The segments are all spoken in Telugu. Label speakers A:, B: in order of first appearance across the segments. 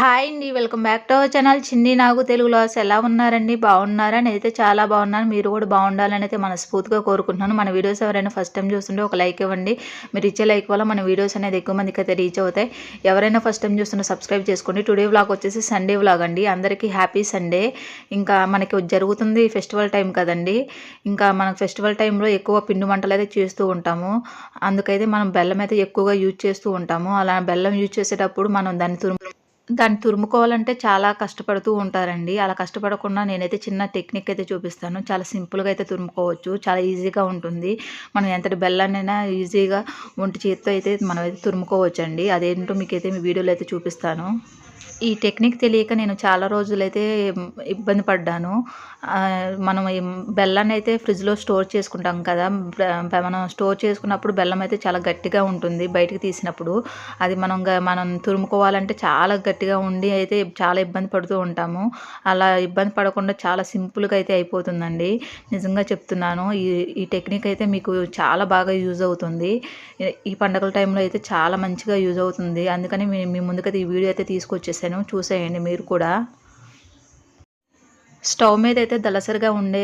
A: హాయ్ అండి welcome back to our channel. Chinni Nagu తెలుగులో అసలు ఎలా ఉన్నారండి? బాగున్నారా? నేనైతే చాలా బాగున్నాను. మీరు కూడా బాగుండాలని అయితే మనస్ఫూర్తిగా కోరుకుంటున్నాను. మన వీడియోస్ ఎవరైనా ఫస్ట్ టైం చూస్తుంటే ఒక లైక్ ఇవ్వండి. మీరు ఇచ్చే లైక్ వల్ల మన వీడియోస్ అనేది ఎక్కువ మందికి అయితే రీచ్ అవుతాయి. ఎవరైనా ఫస్ట్ టైం చూస్తున్నా సబ్స్క్రైబ్ చేసుకోండి. టుడే వ్లాగ్ వచ్చేసి సండే వ్లాగ్ అండి. అందరికీ హ్యాపీ సండే ఇంకా మనకి జరుగుతుంది ఫెస్టివల్ టైం కదండి. ఇంకా మనకు ఫెస్టివల్ టైంలో ఎక్కువ పిండి వంటలు అయితే చేస్తూ ఉంటాము. అందుకైతే మనం బెల్లం అయితే ఎక్కువగా యూజ్ చేస్తూ ఉంటాము. అలా బెల్లం యూజ్ చేసేటప్పుడు మనం దాన్ని తురుము దాన్ని తురుముకోవాలంటే చాలా కష్టపడుతూ ఉంటారండి. అలా కష్టపడకుండా నేనైతే చిన్న టెక్నిక్ అయితే చూపిస్తాను. చాలా సింపుల్గా అయితే తురుముకోవచ్చు. చాలా ఈజీగా ఉంటుంది. మనం ఎంతటి బెల్లాన్నైనా ఈజీగా ఒంటి చేతితో అయితే మనం అయితే తురుముకోవచ్చు అండి అదేంటో మీకైతే మీ వీడియోలో అయితే చూపిస్తాను. ఈ టెక్నిక్ తెలియక నేను చాలా రోజులైతే ఇబ్బంది పడ్డాను. మనం బెల్లాన్ని అయితే ఫ్రిడ్జ్లో స్టోర్ చేసుకుంటాం కదా మనం స్టోర్ చేసుకున్నప్పుడు బెల్లం అయితే చాలా గట్టిగా ఉంటుంది బయటకు తీసినప్పుడు. అది మనం మనం తురుముకోవాలంటే చాలా గట్టిగా ఉండి అయితే చాలా ఇబ్బంది పడుతూ ఉంటాము. అలా ఇబ్బంది పడకుండా చాలా సింపుల్గా అయితే అయిపోతుందండి. నిజంగా చెప్తున్నాను ఈ ఈ టెక్నిక్ అయితే మీకు చాలా బాగా యూజ్ అవుతుంది. ఈ పండగల టైంలో అయితే చాలా మంచిగా యూజ్ అవుతుంది. అందుకని మీ ముందుకైతే ఈ వీడియో అయితే తీసుకొచ్చేసాను. చేశాను చూసేయండి మీరు కూడా. స్టవ్ మీద అయితే దళసరిగా ఉండే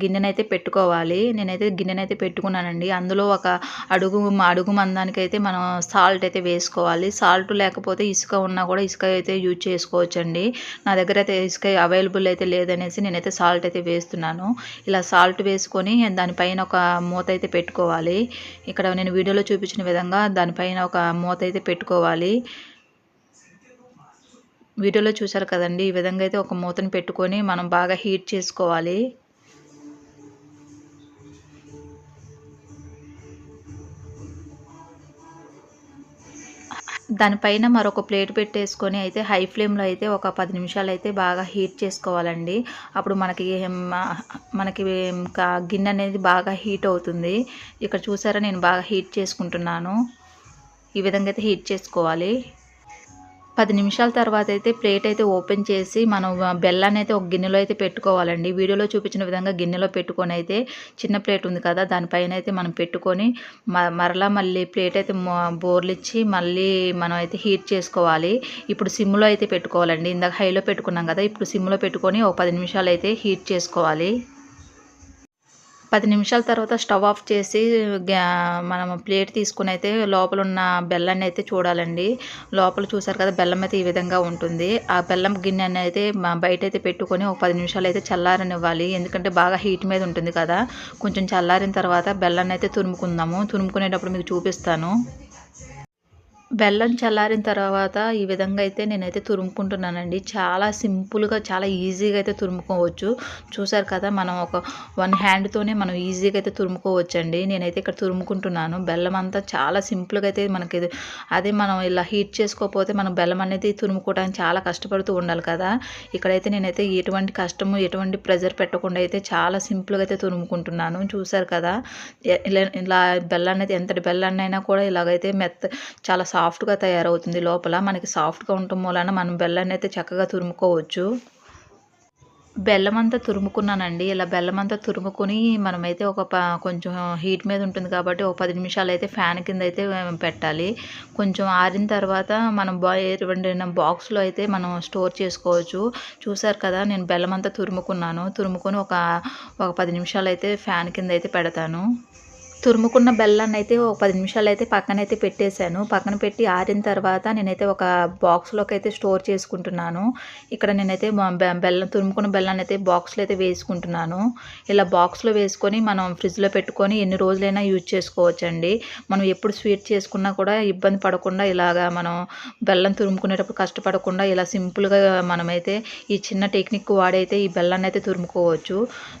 A: గిన్నెనైతే పెట్టుకోవాలి. నేనైతే గిన్నెనైతే పెట్టుకున్నానండి. అందులో ఒక అడుగు అడుగు మందానికి అయితే మనం సాల్ట్ అయితే వేసుకోవాలి. సాల్ట్ లేకపోతే ఇసుక ఉన్నా కూడా ఇసుక అయితే యూజ్ చేసుకోవచ్చండి. నా దగ్గర అయితే ఇసుక అవైలబుల్ అయితే లేదనేసి నేనైతే సాల్ట్ అయితే వేస్తున్నాను. ఇలా సాల్ట్ వేసుకొని దానిపైన ఒక మూత అయితే పెట్టుకోవాలి. ఇక్కడ నేను వీడియోలో చూపించిన విధంగా దానిపైన ఒక మూత అయితే పెట్టుకోవాలి. వీడియోలో చూసారు కదండి. ఈ విధంగా అయితే ఒక మూతను పెట్టుకొని మనం బాగా హీట్ చేసుకోవాలి. దానిపైన మరొక ప్లేట్ పెట్టేసుకొని అయితే హై ఫ్లేమ్లో అయితే ఒక పది నిమిషాలు అయితే బాగా హీట్ చేసుకోవాలండి. అప్పుడు మనకి మనకి గిన్నె అనేది బాగా హీట్ అవుతుంది. ఇక్కడ చూసారా నేను బాగా హీట్ చేసుకుంటున్నాను. ఈ విధంగా అయితే హీట్ చేసుకోవాలి. పది నిమిషాల తర్వాత అయితే ప్లేట్ అయితే ఓపెన్ చేసి మనం బెల్లాన్ని అయితే ఒక గిన్నెలో అయితే పెట్టుకోవాలండి. వీడియోలో చూపించిన విధంగా గిన్నెలో పెట్టుకొని అయితే చిన్న ప్లేట్ ఉంది కదా దానిపైన అయితే మనం పెట్టుకొని మరలా మళ్ళీ ప్లేట్ అయితే బోర్లిచ్చి మళ్ళీ మనం అయితే హీట్ చేసుకోవాలి. ఇప్పుడు సిమ్లో అయితే పెట్టుకోవాలండి. ఇందాక హైలో పెట్టుకున్నాం కదా ఇప్పుడు సిమ్లో పెట్టుకొని ఒక పది నిమిషాలు అయితే హీట్ చేసుకోవాలి. పది నిమిషాల తర్వాత స్టవ్ ఆఫ్ చేసి మనం ప్లేట్ తీసుకుని అయితే లోపల ఉన్న బెల్లాన్ని అయితే చూడాలండి. లోపల చూసారు కదా బెల్లం అయితే ఈ విధంగా ఉంటుంది. ఆ బెల్లం గిన్నె అయితే బయట అయితే పెట్టుకొని ఒక పది నిమిషాలు అయితే చల్లారనివ్వాలి. ఎందుకంటే బాగా హీట్ మీద ఉంటుంది కదా. కొంచెం చల్లారిన తర్వాత బెల్లాన్ని అయితే తురుముకుందాము. తురుముకునేటప్పుడు మీకు చూపిస్తాను. బెల్లం చల్లారిన తర్వాత ఈ విధంగా అయితే నేనైతే తురుముకుంటున్నానండి. చాలా సింపుల్గా చాలా ఈజీగా అయితే తురుముకోవచ్చు. చూసారు కదా మనం ఒక వన్ హ్యాండ్తోనే మనం ఈజీగా అయితే తురుముకోవచ్చు అండి నేనైతే ఇక్కడ తురుముకుంటున్నాను. బెల్లం అంతా చాలా సింపుల్గా అయితే మనకి అదే మనం ఇలా హీట్ చేసుకోకపోతే మనం బెల్లం అనేది తురుముకోవడానికి చాలా కష్టపడుతూ ఉండాలి కదా. ఇక్కడైతే నేనైతే ఎటువంటి కష్టము ఎటువంటి ప్రెజర్ పెట్టకుండా అయితే చాలా సింపుల్గా అయితే తురుముకుంటున్నాను. చూసారు కదా ఇలా బెల్లాన్ని అయితే ఎంతటి బెల్లాన్ని అయినా కూడా ఇలాగైతే మెత్త చాలా సాఫ్ట్గా తయారవుతుంది లోపల. మనకి సాఫ్ట్గా ఉండటం వలన మనం బెల్లాన్ని అయితే చక్కగా తురుముకోవచ్చు. బెల్లం అంతా తురుముకున్నానండి. ఇలా బెల్లం అంతా తురుముకొని మనమైతే ఒక కొంచెం హీట్ మీద ఉంటుంది కాబట్టి ఒక పది నిమిషాలు అయితే ఫ్యాన్ కింద అయితే పెట్టాలి. కొంచెం ఆరిన తర్వాత మనం బా బాక్స్లో అయితే మనం స్టోర్ చేసుకోవచ్చు. చూసారు కదా నేను బెల్లం అంతా తురుముకున్నాను. తురుముకొని ఒక ఒక పది నిమిషాలు అయితే ఫ్యాన్ కింద అయితే పెడతాను. తురుముకున్న బెల్లాన్ని అయితే ఒక పది నిమిషాలు అయితే పక్కనైతే పెట్టేశాను. పక్కన పెట్టి ఆరిన తర్వాత నేనైతే ఒక బాక్స్లోకి అయితే స్టోర్ చేసుకుంటున్నాను. ఇక్కడ నేనైతే బెల్లం తురుముకున్న బెల్లాన్ని అయితే బాక్స్లో అయితే వేసుకుంటున్నాను. ఇలా బాక్స్లో వేసుకొని మనం ఫ్రిడ్జ్లో పెట్టుకొని ఎన్ని రోజులైనా యూజ్ చేసుకోవచ్చండి. మనం ఎప్పుడు స్వీట్ చేసుకున్నా కూడా ఇబ్బంది పడకుండా ఇలాగా మనం బెల్లం తురుముకునేటప్పుడు కష్టపడకుండా ఇలా సింపుల్గా మనమైతే ఈ చిన్న టెక్నిక్ వాడైతే ఈ బెల్లాన్ని అయితే తురుముకోవచ్చు.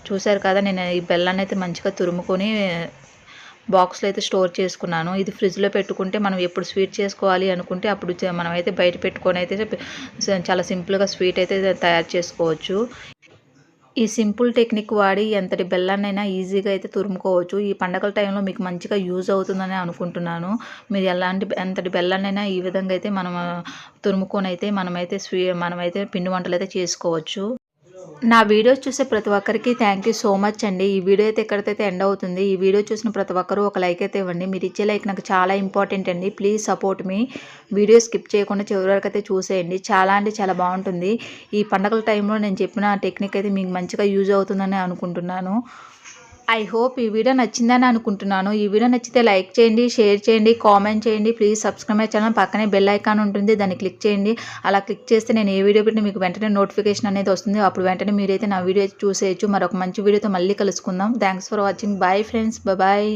A: చూసారు కదా నేను ఈ బెల్లాన్ని అయితే మంచిగా తురుముకొని బాక్స్లో అయితే స్టోర్ చేసుకున్నాను. ఇది ఫ్రిడ్జ్లో పెట్టుకుంటే మనం ఎప్పుడు స్వీట్ చేసుకోవాలి అనుకుంటే అప్పుడు మనమైతే బయట పెట్టుకొని అయితే చాలా సింపుల్గా స్వీట్ అయితే తయారు చేసుకోవచ్చు. ఈ సింపుల్ టెక్నిక్ వాడి ఎంతటి బెల్లాన్నైనా ఈజీగా అయితే తురుముకోవచ్చు. ఈ పండగల టైంలో మీకు మంచిగా యూజ్ అవుతుందని అనుకుంటున్నాను. మీరు ఎలాంటి ఎంతటి బెల్లాన్నైనా ఈ విధంగా అయితే మనం తురుముకొని అయితే మనమైతే స్వీ మనమైతే పిండి వంటలు అయితే చేసుకోవచ్చు. నా వీడియోస్ చూసే ప్రతి ఒక్కరికి థ్యాంక్ యూ సో మచ్ అండి. ఈ వీడియో అయితే ఎక్కడైతే ఎండ్ అవుతుంది ఈ వీడియో చూసిన ప్రతి ఒక్కరూ ఒక లైక్ అయితే ఇవ్వండి. మీరు ఇచ్చే లైక్ నాకు చాలా ఇంపార్టెంట్ అండి. ప్లీజ్ సపోర్ట్ మీ వీడియో స్కిప్ చేయకుండా చివరి వరకు అయితే చూసేయండి. చాలా అంటే చాలా బాగుంటుంది. ఈ పండగల టైంలో నేను చెప్పిన టెక్నిక్ అయితే మీకు మంచిగా యూజ్ అవుతుందని అనుకుంటున్నాను. ఐ హోప్ ఈ వీడియో నచ్చిందని అనుకుంటున్నాను. ఈ వీడియో నచ్చితే లైక్ చేయండి షేర్ చేయండి కామెంట్ చేయండి. Please subscribe my channel. పక్కనే బెల్ ఐకాన్ ఉంటుంది దాన్ని క్లిక్ చేయండి. అలా క్లిక్ చేస్తే నేను ఏ వీడియో పెట్టినా మీకు వెంటనే నోటిఫికేషన్ అనేది వస్తుంది. అప్పుడు వెంటనే మీరైతే నా వీడియో చూసేయచ్చు. మరొక మంచి వీడియోతో మళ్ళీ కలుసుకుందాం. Thanks for watching. Bye friends. Bye